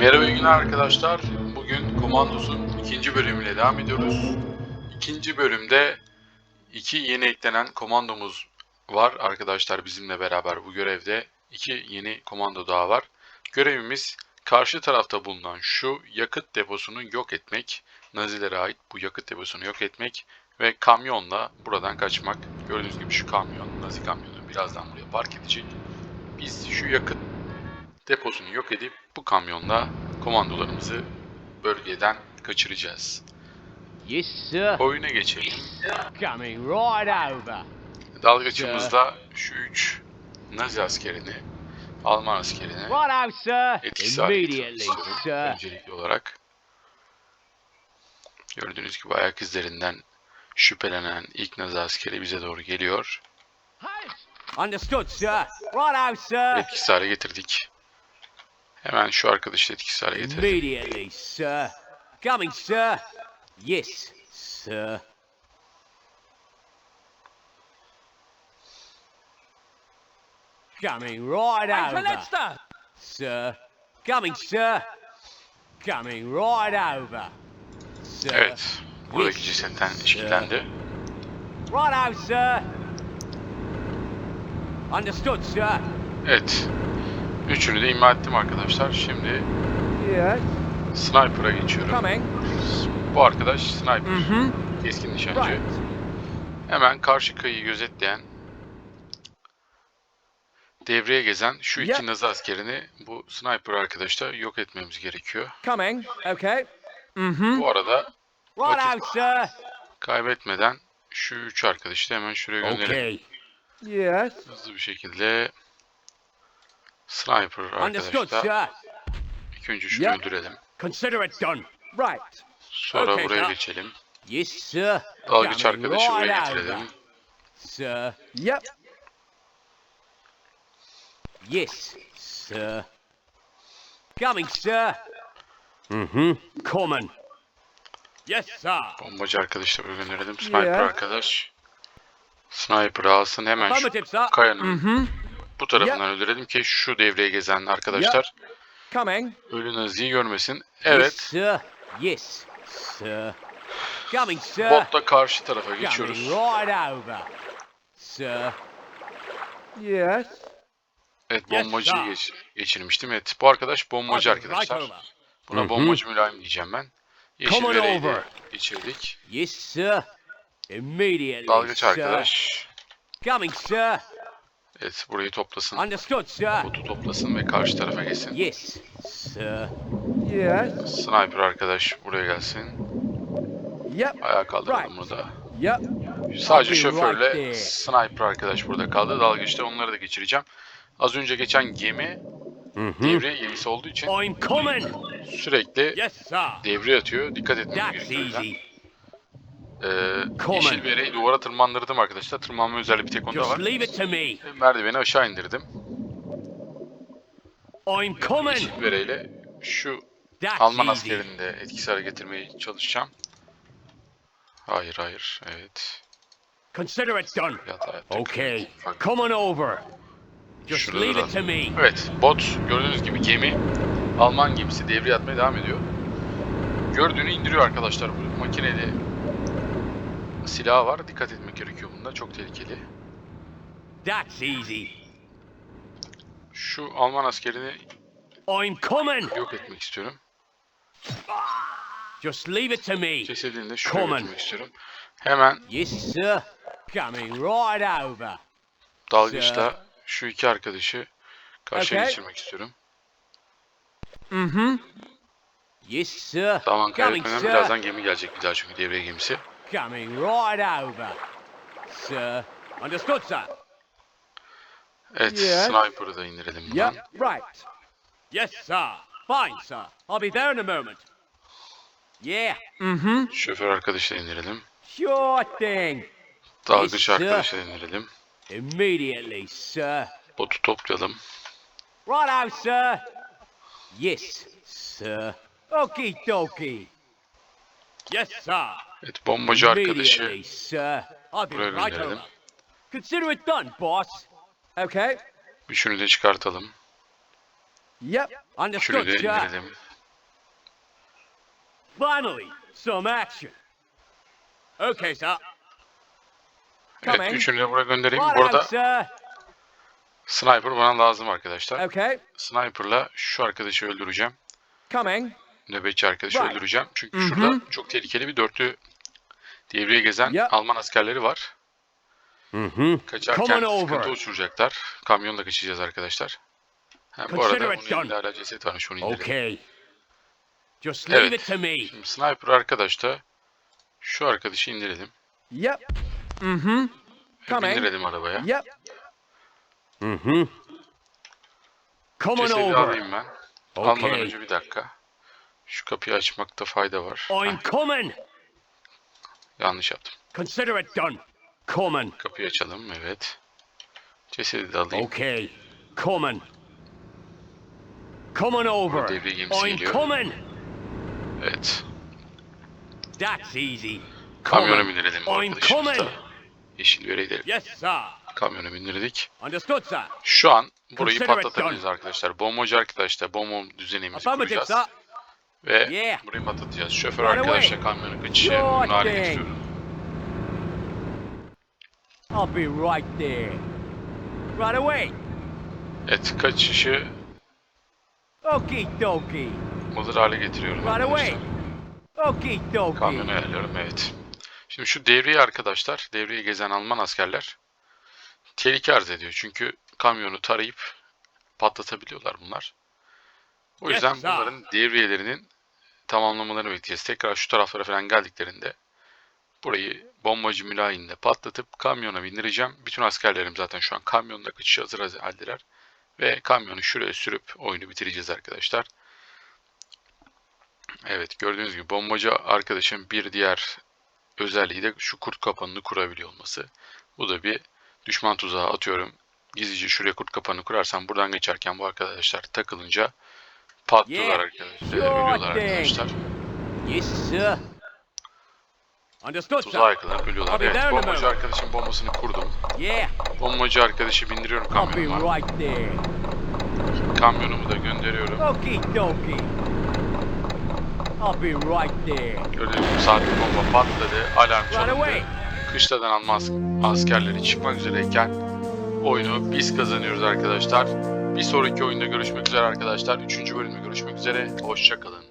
Merhaba iyi günler arkadaşlar. Bugün Komandos'un ikinci bölümüyle devam ediyoruz. İkinci bölümde iki yeni eklenen komandomuz var arkadaşlar bizimle beraber bu görevde. iki yeni komando daha var. Görevimiz karşı tarafta bulunan şu yakıt deposunu yok etmek. Nazilere ait bu yakıt deposunu yok etmek ve kamyonla buradan kaçmak. Gördüğünüz gibi şu kamyon, Nazi kamyonu birazdan buraya park edecek. Biz şu yakıt deposunu yok edip bu kamyonla komandolarımızı bölgeden kaçıracağız. Yes, sir. Oyuna geçelim. Coming right over. Dalgıçımızda şu üç Nazi askerini, Alman askerini Righto, sir. etkisiz hale sir. öncelikli olarak. Gördüğünüz gibi ayak izlerinden şüphelenen ilk Nazi askeri bize doğru geliyor. Understood, sir. Righto, sir. Etkisiz hale getirdik. Hemen şu arkadaşı da etkisiz hale getirdim. Immediately, sir. Coming, sir. Yes, sir. Coming right over. Sir. Coming, sir. Coming right over. Sir. Evet, buradaki cesetten şekillendi. Righto, sir. Understood, sir. Evet. Üçünü de imha ettim arkadaşlar. Şimdi Yes. sniper'a geçiyorum. Coming. Bu arkadaş sniper. Mm-hmm. Keskin nişancı. Right. Hemen karşı kıyıyı gözetleyen devreye gezen şu iki Yep. nazi askerini bu sniper arkadaşla yok etmemiz gerekiyor. Coming. Okay. Mm-hmm. Bu arada Righto, sir. kaybetmeden şu üç arkadaşı da hemen şuraya gönderelim. Okay. Yes. Hızlı bir şekilde sniper Understood, arkadaşlar. önce şunu öldürelim. Consider it done. Right. Sonra Okay, buraya geçelim. Yes, sir. Dalgıç arkadaşı buraya getirelim. Sir. Yep. Yes, sir. Coming, sir. Mm-hmm. Coming. Yes, sir. Bombacı arkadaşı da buraya gönderelim. Sniper Yeah. arkadaş. Sniper alsın hemen şu kayanın Mm-hmm. Bu tarafından öldürelim ki şu devreye gezen arkadaşlar Coming. ölü naziyi görmesin. Yes, Evet. sir. Yes, sir. Coming, sir. Botla karşı tarafa geçiyoruz. Coming right over. Sir. Yes. Evet Yes, bombacıyı sir. geç, geçirmiştim. Evet bu arkadaş bombacı arkadaşlar. Buna Hı hı. bombacı mülayim diyeceğim ben. Yeşil vereyi de geçirdik. Yes, sir. Immediately, Dalgıç sir. arkadaş. Coming, sir. Evet burayı toplasın. Understood, sir. Botu toplasın ve karşı tarafa geçsin. Yes, sir. Yes. Sniper arkadaş buraya gelsin. Yep. Ayağa kaldıralım Right. bunu da. Yep. Sadece şoförle right sniper arkadaş burada kaldı. Dalgıçta onları da geçireceğim. Az önce geçen gemi devriye gemisi olduğu için I'm coming. sürekli Yes, sir. devriye atıyor. Dikkat etmemiz That's gerekiyor. Ee, yeşil bereyi duvara tırmandırdım arkadaşlar. Tırmanma özelliği bir tek onda var. me. Merdiveni aşağı indirdim. I'm coming. Yeşil bereyle şu Alman askerini de etkisiz hale getirmeye çalışacağım. Hayır hayır evet. Consider it done. Okay. Come on over. Just leave it to me. Evet bot gördüğünüz gibi gemi Alman gemisi devreye atmaya devam ediyor. Gördüğünü indiriyor arkadaşlar bu makinede. Silahı var dikkat etmek gerekiyor bunda çok tehlikeli. That's easy. Şu Alman askerini I'm coming. yok etmek istiyorum. Just leave it to me. Cesedini de şuraya Common. götürmek istiyorum. Hemen Yes, sir. Coming right over. dalgıçla şu iki arkadaşı karşıya Okay. geçirmek istiyorum. Mm-hmm. Yes, sir. Zaman Coming, kaybetmeden sir. birazdan gemi gelecek bir daha çünkü devriye gemisi. Coming right over. Sir. Understood, sir. Evet Yes. sniper'ı da indirelim buradan. Yep, right. Yes, sir. Fine, sir. I'll be there in a moment. Yeah. Mm-hmm. Şoför arkadaşı da indirelim. Sure thing. Dalgıç Yes, arkadaşı da indirelim. Immediately, sir. Botu toplayalım. Righto, sir. Yes, sir. Okie dokie. Yes, sir. Evet bombacı arkadaşı buraya gönderelim. Consider it done, boss. Okay. Üçünü de çıkartalım. Yep. De sir. indirelim. Finally, some action. Okay, sir. Evet üçünü de buraya göndereyim. Bu arada sniper bana lazım arkadaşlar. Okay. Sniper'la şu arkadaşı öldüreceğim. Coming. Nöbetçi arkadaşı Right. öldüreceğim. Çünkü Hı hı. şurada çok tehlikeli bir dörtlü devreye gezen Yep. Alman askerleri var. Mm-hmm. Kaçarken Coming over. sıkıntı uçuracaklar. Kamyonla kaçacağız arkadaşlar. Ha, bu Consider arada it onun done. elinde hala ceset varmış onu indirelim. Okay. Just leave Evet. it to me. Şimdi sniper arkadaş da şu arkadaşı indirelim. Yep. Mm-hmm. Hep Coming. indirelim arabaya. Yep. Mm-hmm. Coming Cesedi over. alayım ben. Almadan Okay. önce bir dakika. Şu kapıyı açmakta fayda var. I'm Heh, coming. yanlış yaptım. Consider it done. Coming. Kapıyı açalım evet. Cesedi de alayım. Okay. Coming. Coming over. gemisi I'm geliyor. coming. Evet. That's easy. Kamyona Coming. bindirelim I'm coming. Yeşil yere gidelim. Yes, sir. Kamyona bindirdik. Understood, sir. Şu an burayı Consider it patlatabiliriz done. arkadaşlar. Bombacı arkadaşlar bomba düzenimizi Affirmative, kuracağız. sir. Ve Yeah. burayı patlatacağız. Şoför arkadaşla kamyonun kaçışı Sure uygun hale thing. getiriyorum. I'll be right there. Right away. Evet kaçışı Okie dokie. hazır hale getiriyorum Right away. arkadaşlar. Okie dokie. Kamyonu ayarlıyorum evet. Şimdi şu devriye arkadaşlar, devriye gezen Alman askerler tehlike arz ediyor. Çünkü kamyonu tarayıp patlatabiliyorlar bunlar. O yüzden sir. bunların devriyelerinin tamamlamalarını bekleyeceğiz. Tekrar şu taraflara falan geldiklerinde burayı bombacı mülayimle patlatıp kamyona bindireceğim. Bütün askerlerim zaten şu an kamyonda kaçış hazır haldeler. Ve kamyonu şuraya sürüp oyunu bitireceğiz arkadaşlar. Evet gördüğünüz gibi bombacı arkadaşın bir diğer özelliği de şu kurt kapanını kurabiliyor olması. Bu da bir düşman tuzağı atıyorum. Gizlice şuraya kurt kapanını kurarsam buradan geçerken bu arkadaşlar takılınca patlıyorlar Yeah, arkadaşlar. sure Ölüyorlar thing. arkadaşlar. Yes, sir. Understood, Tuzağa yakalanıp ölüyorlar. Evet bombacı böyle? arkadaşın bombasını kurdum. Yeah, Bombacı arkadaşı bindiriyorum kamyonuma. right there. Kamyonumu da gönderiyorum. Okie dokie. I'll be right there. Gördüğünüz gibi bomba patladı. Alarm Right çalındı. away. Kışladan Almaz askerleri çıkmak üzereyken oyunu biz kazanıyoruz arkadaşlar. Bir sonraki oyunda görüşmek üzere arkadaşlar. Üçüncü bölümde görüşmek üzere. Hoşçakalın.